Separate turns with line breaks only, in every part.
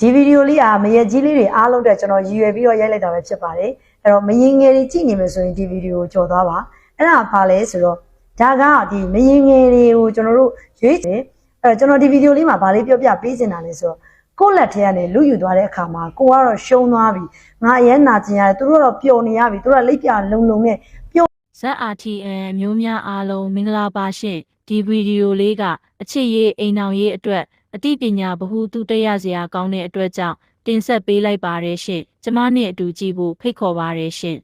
ဒီဗီဒီယိုလေးကမရက်ကြီးလေးတွေအားလုံးအတွက်ကျွန်တော်ရည်ရွယ်ပြီးတော့ရိုက်လိုက်တာပဲဖြစ်ပါတယ်အဲ့တော့မရင်ငယ်တွေကြည့်နေမယ်ဆိုရင်ဒီဗီဒီယိုကိုကြော်သွားပါအဲ့ဒါဘာလဲဆိုတော့ဒါကဒီမရင်ငယ်တွေကိုကျွန်တော်တို့ရွေးချယ်အဲ့တော့ကျွန်တော်ဒီဗီဒီယိုလေးမှာဘာလေးပြောပြပေးချင်တာလဲဆိုတော့ကိုယ့်လက်ထဲကနေလူယူသွားတဲ့အခါမှာကိုကတော့ရှုံးသွားပြီငါအရင်နာကျင်ရတယ်သူတို့ကတော့ပျော်နေရပြီသူတို့ကလိပ်ပြလုံလုံနဲ့
ZRTN မျိုးများအားလုံးမင်္ဂလာပါရှင်ဒီဗီဒီယိုလေးကအချစ်ရေးအိမ်အောင်ရေးအတွက် အသိပညာဗဟုသုတရစရာကောင်းတဲ့အတွက်ကြောင့်တင်ဆက်ပေးလိုက်ပါတယ်ရှင်ကျမနဲ့အတူကြည့်ဖို့ဖိတ်ခေါ်ပါတယ်ရှင်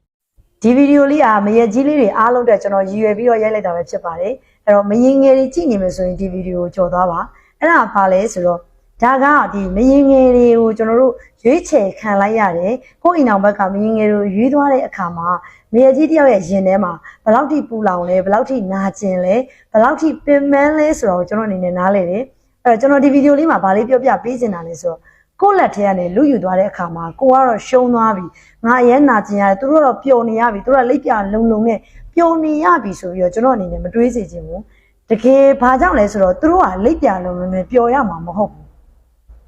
ဒီဗီဒီယိုလေးကမရက်ကြီးလေးတွေအားလုံးအတွက်ကျွန်တော်ရည်ရွယ်ပြီးတော့ရိုက်လိုက်တာပဲဖြစ်ပါတယ်အဲ့တော့မရင်ငယ်တွေကြည့်နေမယ်ဆိုရင်ဒီဗီဒီယိုကိုကြော်သွားပါအဲ့ဒါဘာလဲဆိုတော့ဒါကဒီမရင်ငယ်တွေကိုကျွန်တော်တို့ရွေးချယ်ခံလိုက်ရတယ်ကိုယ့်အိမ်အောင်ဘက်ကမရင်ငယ်တွေကိုရွေးသွားတဲ့အခါမှာမရက်ကြီးတယောက်ရဲ့ရင်ထဲမှာဘယ်လောက်ထိပူလောင်လဲဘယ်လောက်ထိနာကျင်လဲဘယ်လောက်ထိပင်ပန်းလဲဆိုတော့ကျွန်တော်အနေနဲ့နားလေတယ် အဲ့တော့ကျွန်တော်ဒီဗီဒီယိုလေးမှာဗာလေးပြောပြပေးချင်တာလဲဆိုတော့ကိုယ့်လက်ထဲကနေလူယူသွားတဲ့အခါမှာကိုကတော့ရှုံးသွားပြီငါအရင်နာကျင်ရတယ်သူတို့ကတော့ပျော်နေရပြီသူတို့ကလိပ်ပြလုံလုံနဲ့ပျော်နေရပြီဆိုပြီးတော့ကျွန်တော်အနေနဲ့မတွေးစေချင်ဘူးတကယ်ဘာကြောင့်လဲဆိုတော့သူတို့ကလိပ်ပြလုံလုံနဲ့ပျော်ရမှာမဟုတ်ဘူး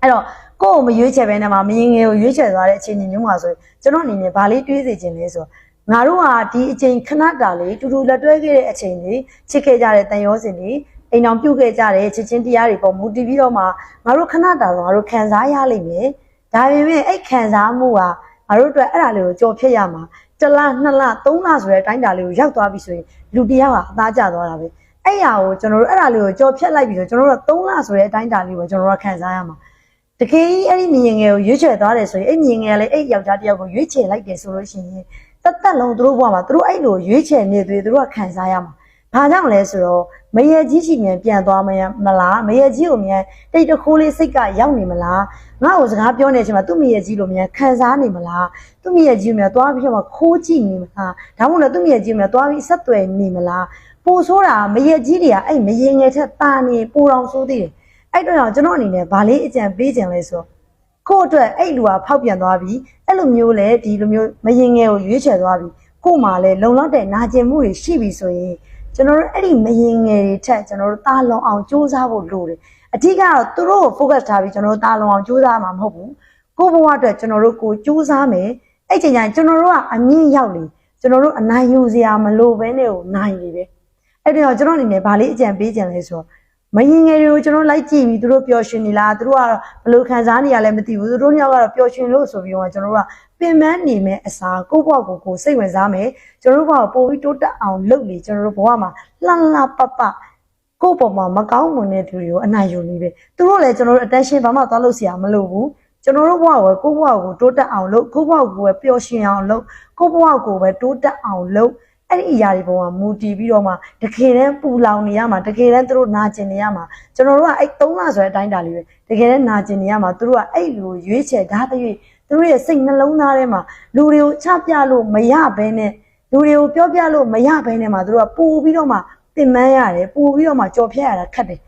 အဲ့တော့ကိုယ့်ကိုမရွေးချယ်ဘဲနဲ့မှမရင်ငယ်ကိုရွေးချယ်သွားတဲ့အခြေအနေမျိုးမှာဆိုရင်ကျွန်တော်အနေနဲ့ဗာလေးတွေးစေချင်လဲဆိုတော့ငါတို့ဟာဒီအချိန်ခဏတာလေးတူတူလက်တွဲခဲ့တဲ့အချိန်လေးချစ်ခဲ့ကြတဲ့တန်ရောစင်တွေ အိမ်အောင်ပြုတ်ခဲ့ကြတဲ့ချစ်ချင်းတရားတွေပေါ်မူတည်ပြီးတော့မှငါတို့ခဏတာတော့ငါတို့ခံစားရလိမ့်မယ်ဒါပေမဲ့အဲ့ခံစားမှုကငါတို့အတွက်အဲ့ဒါလေးကိုကြော်ဖြတ်ရမှာတစ်လနှစ်လသုံးလဆိုတဲ့အတိုင်းတာလေးကိုရောက်သွားပြီဆိုရင်လူတစ်ယောက်ကအသားကျသွားတာပဲအဲ့ဟာကိုကျွန်တော်တို့အဲ့ဒါလေးကိုကြော်ဖြတ်လိုက်ပြီဆိုကျွန်တော်တို့ကသုံးလဆိုတဲ့အတိုင်းတာလေးကိုကျွန်တော်တို့ကခံစားရမှာတကယ်ကြီးအဲ့ဒီမြင်ငယ်ကိုရွေးချယ်သွားတယ်ဆိုရင်အဲ့မြင်ငယ်ကလည်းအဲ့ယောက်ျားတစ်ယောက်ကိုရွေးချယ်လိုက်တယ်ဆိုလို့ရှိရင်တသက်လုံးသူတို့ဘဝမှာသူတို့အဲ့လိုရွေးချယ်နေသူတွေသူတို့ကခံစားရမှာ ဘာကြောင့်လဲဆိုတော့မရေကြီးချီမြန်ပြန်သွားမရမလားမရေကြီးကိုမြန်တိတ်တခိုးလေးစိတ်ကရောက်နေမလားငါ့ကိုစကားပြောနေတဲ့အချိန်မှာသူ့မရေကြီးလိုမြန်ခံစားနေမလားသူ့မရေကြီးကိုမြန်သွားပြီးတော့ခိုးကြည့်နေမလားဒါမှမဟုတ်လည်းသူ့မရေကြီးကိုမြန်သွားပြီးဆက်သွယ်နေမလားပိုဆိုးတာမရေကြီးတွေကအဲ့မရေငယ်ထက်တာနေပိုတော်ဆိုးသေးတယ်အဲ့တော့ကြောင့်ကျွန်တော်အနေနဲ့ဗာလေးအကြံပေးခြင်းလဲဆိုတော့ကို့အတွက်အဲ့လူကဖောက်ပြန်သွားပြီအဲ့လိုမျိုးလဲဒီလိုမျိုးမရင်ငယ်ကိုရွေးချယ်သွားပြီကို့မှာလဲလုံလောက်တဲ့နာကျင်မှုတွေရှိပြီဆိုရင် ကျွန်တော်တို့အဲ့ဒီမရင်ငယ်တွေထက်ကျွန်တော်တို့တာလုံအောင်စူးစမ်းဖို့လိုတယ်အဓိကတော့သူတို့ကို focus ထားပြီးကျွန်တော်တို့တာလုံအောင်စူးစမ်းမှာမဟုတ်ဘူးကို့ဘဝအတွက်ကျွန်တော်တို့ကိုစူးစမ်းမယ်အဲ့ချိန်ကျရင်ကျွန်တော်တို့ကအမြင့်ရောက်လေကျွန်တော်တို့အနိုင်ယူစရာမလိုဘဲနဲ့ကိုနိုင်နေတယ်အဲ့ဒီတော့ကျွန်တော်အနေနဲ့ဗာလေးအကြံပေးခြင်းလဲဆိုတော့ မရင်ငယ်တွေကိုကျွန်တော်လိုက်ကြည့်ပြီးသူတို့ပျော်ရွှင်နေလားသူတို့ကတော့ဘယ်လိုခံစားနေရလဲမသိဘူးသူတို့ညောက်ကတော့ပျော်ရွှင်လို့ဆိုပြီးတော့ကျွန်တော်တို့ကပင်ပန်းနေမဲ့အစားကိုယ့်ဘဝကိုကိုယ်စိတ်ဝင်စားမယ်ကျွန်တော်တို့ဘဝကိုပိုပြီးတိုးတက်အောင်လုပ်လေကျွန်တော်တို့ဘဝမှာလှလှပပကိုယ့်ဘဝမှာမကောင်းမွန်တဲ့သူတွေကိုအနိုင်ယူနေပဲသူတို့လည်းကျွန်တော်တို့ attention ဘာမှသွားလို့ဆရာမလိုဘူးကျွန်တော်တို့ဘဝကိုကိုယ့်ဘဝကိုတိုးတက်အောင်လုပ်ကိုယ့်ဘဝကိုပဲပျော်ရွှင်အောင်လုပ်ကိုယ့်ဘဝကိုပဲတိုးတက်အောင်လုပ် အဲ့ဒီအရာတွေပေါ်မှာမူတည်ပြီးတော့မှတကယ်တမ်းပူလောင်နေရမှာတကယ်တမ်းသူတို့နာကျင်နေရမှာကျွန်တော်တို့ကအဲ့၃လဆိုတဲ့အတိုင်းတာလေးပဲတကယ်တမ်းနာကျင်နေရမှာသူတို့ကအဲ့လိုရွေးချယ်ဓာတ်တွေသူတို့ရဲ့စိတ်နှလုံးသားထဲမှာလူတွေကိုချပြလို့မရဘဲနဲ့လူတွေကိုပြောပြလို့မရဘဲနဲ့မှာသူတို့ကပူပြီးတော့မှပင်ပန်းရတယ်ပူပြီးတော့မှကြော်ဖြတ်ရတာခက်တယ်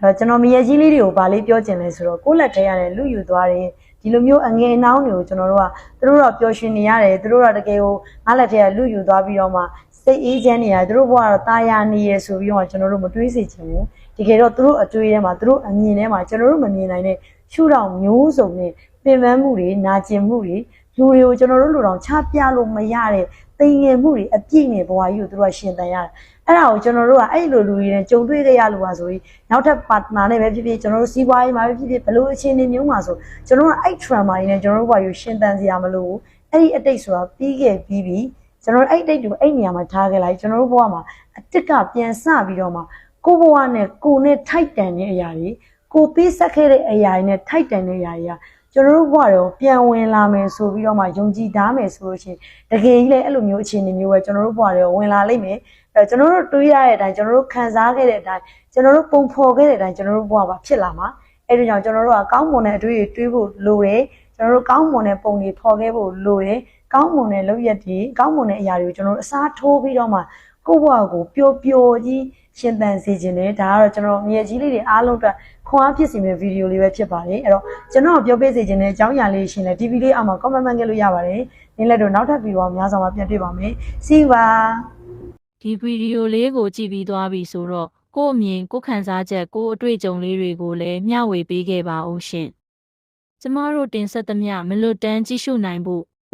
အဲ့တော့ကျွန်တော်မရေကြီးလေးတွေကိုဗာလေးပြောချင်လဲဆိုတော့ကိုယ့်လက်ထဲရတယ်လူယူသွားတယ် ဒီလိုမျိုးအငယ်အနှောင်းတွေကိုကျွန်တော်တို့ကသူတို့တော့ပျော်ရွှင်နေရတယ်သူတို့တော့တကယ်ကိုငါလက်ထဲကလူယူသွားပြီးတော့မှစိတ်အေးချမ်းနေရတယ်သူတို့ဘဝတော့တာယာနေရဆိုပြီးတော့ကျွန်တော်တို့မတွေးစေချင်ဘူးတကယ်တော့သူတို့အတွေးထဲမှာသူတို့အမြင်ထဲမှာကျွန်တော်တို့မမြင်နိုင်တဲ့ရှုထောင့်မျိုးစုံနဲ့ပင်ပန်းမှုတွေနာကျင်မှုတွေ လူတွေကိုကျွန်တော်တို့လူတော်ချပြလို့မရတဲ့သိငယ်မှုတွေအပြည့်နဲ့ဘဝကြီးကိုသူတို့ကရှင်သန်ရတယ်အဲ့ဒါကိုကျွန်တော်တို့ကအဲ့လိုလူတွေနဲ့ကြုံတွေ့ခဲ့ရလို့ပါဆိုပြီးနောက်ထပ်ပါတနာနဲ့ပဲဖြစ်ဖြစ်ကျွန်တော်တို့စီးပွားရေးမှာပဲဖြစ်ဖြစ်ဘလို့အခြေအနေမျိုးမှာဆိုကျွန်တော်တို့ကအဲ့ trauma တွေနဲ့ကျွန်တော်တို့ဘဝကြီးရှင်သန်စရာမလိုဘူးအဲ့ဒီအတိတ်ဆိုတာပြီးခဲ့ပြီးပြီကျွန်တော်တို့အဲ့တိတ်တူအဲ့နေရာမှာထားခဲ့လိုက်ကျွန်တော်တို့ဘဝမှာအတစ်ကပြန်စပြီးတော့မှကိုယ့်ဘဝနဲ့ကိုယ်နဲ့ထိုက်တန်တဲ့အရာတွေကိုယ်ပေးဆက်ခဲ့တဲ့အရာတွေနဲ့ထိုက်တန်တဲ့အရာတွေက ကျွန်တော်တို့ဘဝတော့ပြန်ဝင်လာမယ်ဆိုပြီးတော့မှယုံကြည်ထားမယ်ဆိုလို့ရှိရင်တကယ်ကြီးလည်းအဲ့လိုမျိုးအခြေအနေမျိုးပဲကျွန်တော်တို့ဘဝတွေဝင်လာလိမ့်မယ်အဲကျွန်တော်တို့တွေးရတဲ့အတိုင်းကျွန်တော်တို့ခံစားခဲ့တဲ့အတိုင်းကျွန်တော်တို့ပုံဖော်ခဲ့တဲ့အတိုင်းကျွန်တော်တို့ဘဝမှာဖြစ်လာမှာအဲ့ဒီကြောင့်ကျွန်တော်တို့ကကောင်းမွန်တဲ့အတွေ့အကြုံတွေးဖို့လိုတယ်ကျွန်တော်တို့ကောင်းမွန်တဲ့ပုံတွေဖော်ခဲ့ဖို့လိုတယ်ကောင်းမွန်တဲ့လုပ်ရက်တွေကောင်းမွန်တဲ့အရာတွေကိုကျွန်တော်တို့အစားထိုးပြီးတော့မှ ကိုယ့်ဘဝကိုပျော်ပျော်ကြီးရှင်သန်စေခြင်းနဲ့ဒါကတော့ကျွန်တော်မြေကြီးလေးတွေအားလုံးအတွက်ခွန်အားဖြစ်စေမယ့်ဗီဒီယိုလေးပဲဖြစ်ပါတယ်အဲ့တော့ကျွန်တော်ပြောပေးစေခြင်းတဲ့အကြောင်းအရာလေးရှင်လဲ TV လေးအောက်မှာ comment မှတ်ခဲ့လို့ရပါတယ်နင်းလက်တော့နောက်ထပ်ဗီဒီယိုအများဆုံးမှာပြန်တွေ့ပါမယ် see you ပါ
ဒီဗီဒီယိုလေးကိုကြည့်ပြီးသွားပြီဆိုတော့ကိုယ့်အမြင်ကိုယ့်ခံစားချက်ကိုယ့်အတွေ့အကြုံလေးတွေကိုလည်းမျှဝေပေးခဲ့ပါဦးရှင်ကျမတို့တင်ဆက်သမျှမလွတ်တမ်းကြည့်ရှုနိုင်ဖို့